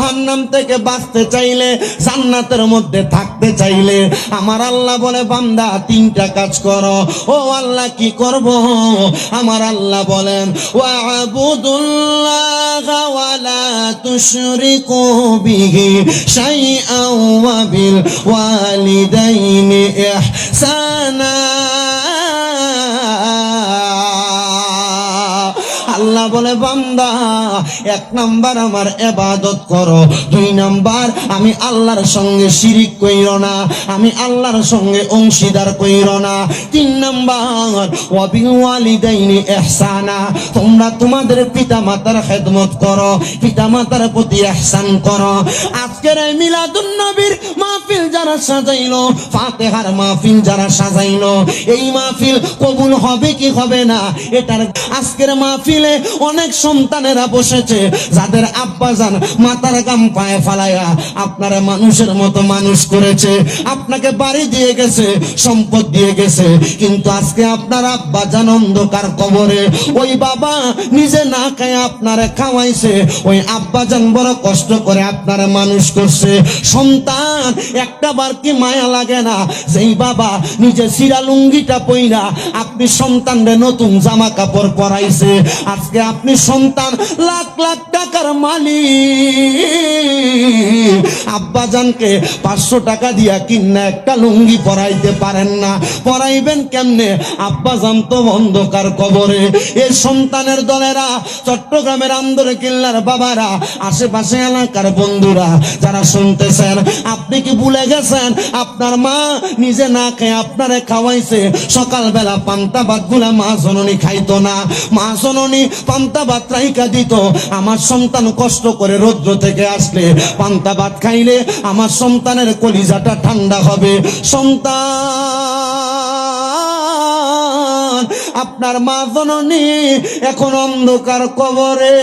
জাহান্নাম থেকে বাঁচতে চাইলে, জান্নাতের মধ্যে থাকতে চাইলে, আমার আল্লাহ বলে, বান্দা, তিনটা কাজ করো। ও আল্লাহ, কি করব? আমার আল্লাহ বলেন, ওয়াবুদুল্লাহ ওয়ালা তুশরিকু বিহি শাইআন ওয়া ওয়ালিদাইনি ইহসানা। আল্লাহ বলে বান্দা, এক নাম্বার আমার এবাদত করো, দুই নাম্বার আমি আল্লাহর সঙ্গে শিরিক কইর না, আমি আল্লাহর সঙ্গে অংশীদার কইর না, তিন নাম্বার ওয়ালিদাইনি ইহসানা, তোমরা তোমাদের পিতা মাতার খেদমত করো পিতা মাতার প্রতি ইহসান করো। আজকের এই মিলাদুন নবীর মাহফিল যারা সাজাইলো, ফাতেহার মাহফিল যারা সাজাইলো, এই মাহফিল কবুল হবে কি হবে না, এটার আজকের মাহফিলে অনেক সন্তানেরা বসেছে, যাদের আব্বা যান মাতার গাম পায়ে ফালাইয়া আপনারা মানুষের মতো মানুষ করেছে। আপনাকে বাড়ি দিয়ে গেছে, সম্পদ দিয়ে গেছে, কিন্তু আজকে আপনার আব্বা যান অন্ধকার কবরে। ওই বাবা নিজে না খায় আপনারে খাওয়াইছে, ওই আব্বা যান বড় কষ্ট করে আপনারা মানুষ করছে। সন্তান একটা বার কি মায়া লাগে না? যেই বাবা নিজে সিরা লুঙ্গিটা পইরা আপনি সন্তানরে নতুন জামা কাপড় পরাইছে। আজকে আপনি সন্তান, লাখ লাখ টাকার মালিক। আব্বা জানকে পাঁচশো টাকা দিয়া কিনা একটা লুঙ্গি পরাইতে পারেন না। পরাইবেন কেমনে? আব্বা জান তো অন্ধকার কবরে। এই সন্তানের দলেরা, চট্টগ্রামের আন্দরে কিল্লার বাবারা, আশেপাশে এলাকার বন্ধুরা, যারা শুনতেছেন, আপনি কি ভুলে গেছেন? আপনার মা নিজে না খেয়ে আপনারে খাওয়াইছে। সকালবেলা পান্তা ভাতগুলা মা জননী খাইতো না। মা জননী পান্তা ভাত রাইকা দিত। আমার সন্তান কষ্ট করে রৌদ্র থেকে আসলে পান্তা ভাত খাইলে আমার সন্তানের কলিজাটা ঠান্ডা হবে। সন্তান, আপনার মা জননী এখন অন্ধকার কবরে।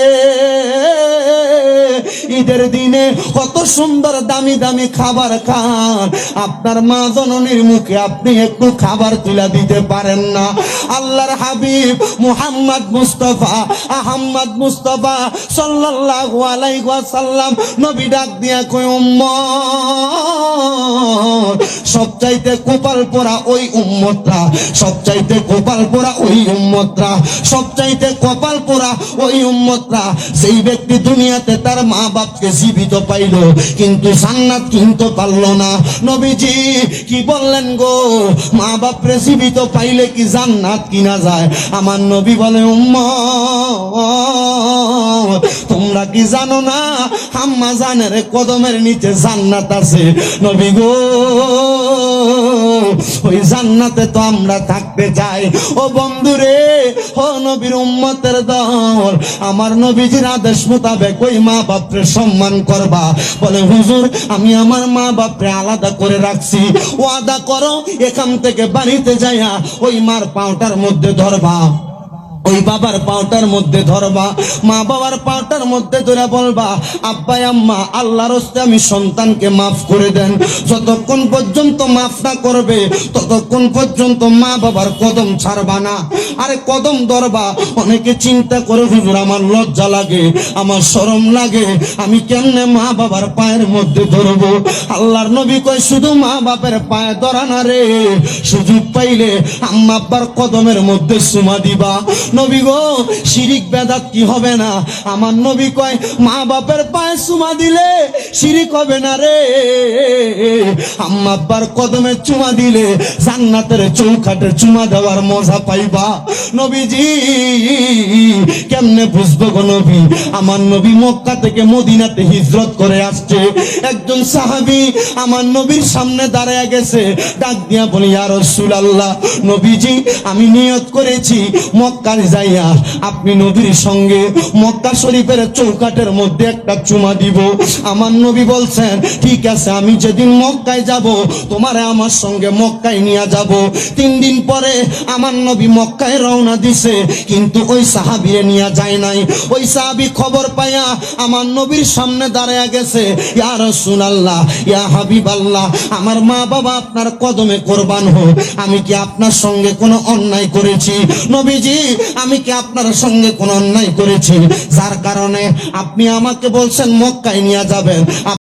ঈদের দিনে কত সুন্দর দামি দামি খাবার খান। আপনার মা জননীর মুখে আপনি একটু খাবার তুলে দিতে পারেন না। আল্লাহর হাবিব মুহাম্মদ মুস্তফা, আহম্মদ মুস্তফা সাল্লাল্লাহু আলাইহি ওয়াসাল্লাম নবী ডাক দিয়া কই উম্মত, সবচাইতে কপাল পোড়া ওই উম্মতরা, সবচাইতে কপাল পোড়া ওই উম্মতরা, সবচাইতে কপাল পোড়া ওই উম্মতরা সেই ব্যক্তি দুনিয়াতে তার মা বাপকে জীবিত পাইল কিন্তু জান্নাত কিনতে পারল না। নবীজি কি বললেন গো? মা বাপরে জীবিত পাইলে কি জান্নাত কিনা যায়? আমার নবী বলে, উম্মত, তোমরা কি জানো না? হাম্মা জানের কদমের নিচে জান্নাত আছে। নবী গো, ওই জান্নাতে তো আমরা থাকতে চাই। ও বন্ধুরে, ও নবীর উম্মতের দল, আমার নবীজির আদেশ মোতাবেক ওই মা বাপরে সম্মান করবা। বলে, হুজুর, আমি আমার মা বাপরে আলাদা করে রাখছি। ওয়াদা করো, এখান থেকে বাড়িতে যাইয়া ওই মার পাউটার মধ্যে ধরবা। ওই বাবার পাওটার মধ্যে ধরবা। মা বাবার পাওটার মধ্যে ধরে বলবা, আব্বাই, আম্মা, আল্লাহর হস্তে আমি সন্তানকে মাফ করে দেন। যতক্ষণ পর্যন্ত মাফ না করবে, ততক্ষণ পর্যন্ত মা বাবার কদম ছাড়বা না। আরে কদম ধরবা অনেকে চিন্তা করে হুজুর আমার লজ্জা লাগে, আমার শরম লাগে, আমি কেমনে মা বাবার পায়ের মধ্যে ধরবো? আল্লাহর নবী কয়, শুধু মা বাপের পায়ে ধরা না রে, সুযোগ পাইলে আম্মা আব্বার কদমের মধ্যে সুমা দিবা। নবী গো, শিরিক বেদাত কি হবে না? আমার নবী কয়, মা বাপের পায়ে সুমা দিলে শিরিক হবে না রে। আম্মা আব্বার কদমে চুমা দিলে জান্নাতের চৌখাটে চুমা দেওয়ার মজা পাইবা। নবীজি, কেমনে বুঝব গো নবী? আমার নবী মক্কা থেকে মদিনাতে হিজরত করে আসছে। একজন সাহাবী আমার নবীর সামনে দাঁড়ায় গেছে। ডাক দিয়া বলি আর রসুল আল্লাহ নবীজি, আমি নিয়ত করেছি মক্কার যাইয়া। আপনি নবীর সঙ্গে মক্কা শরীফের চৌকাটের মধ্যে একটা চুমা দিব। আমার নবী বলছেন, ঠিক আছে, আমি যেদিন মক্কায় যাব, তোমারে আমার সঙ্গে মক্কায় নিয়ে যাব। তিন দিন পরে আমার নবী মক্কায় রওনা দিছে, কিন্তু ওই সাহাবিরে নিয়ে যায় নাই। ওই সাহাবি খবর পাইয়া আমার নবীর সামনে দাঁড়ায় গেছে, ইয়া রাসূলুল্লাহ, ইয়া হাবিবাল্লাহ, আমার মা বাবা আপনার কদমে কোরবান হোক, আমি কি আপনার সঙ্গে কোনো অন্যায় করেছি? নবীজি, আমি কি আপনার সঙ্গে কোনো অন্যায় করেছি? যার কারণে আপনি আমাকে বলছেন, মক্কায় নিয়ে যাবেন।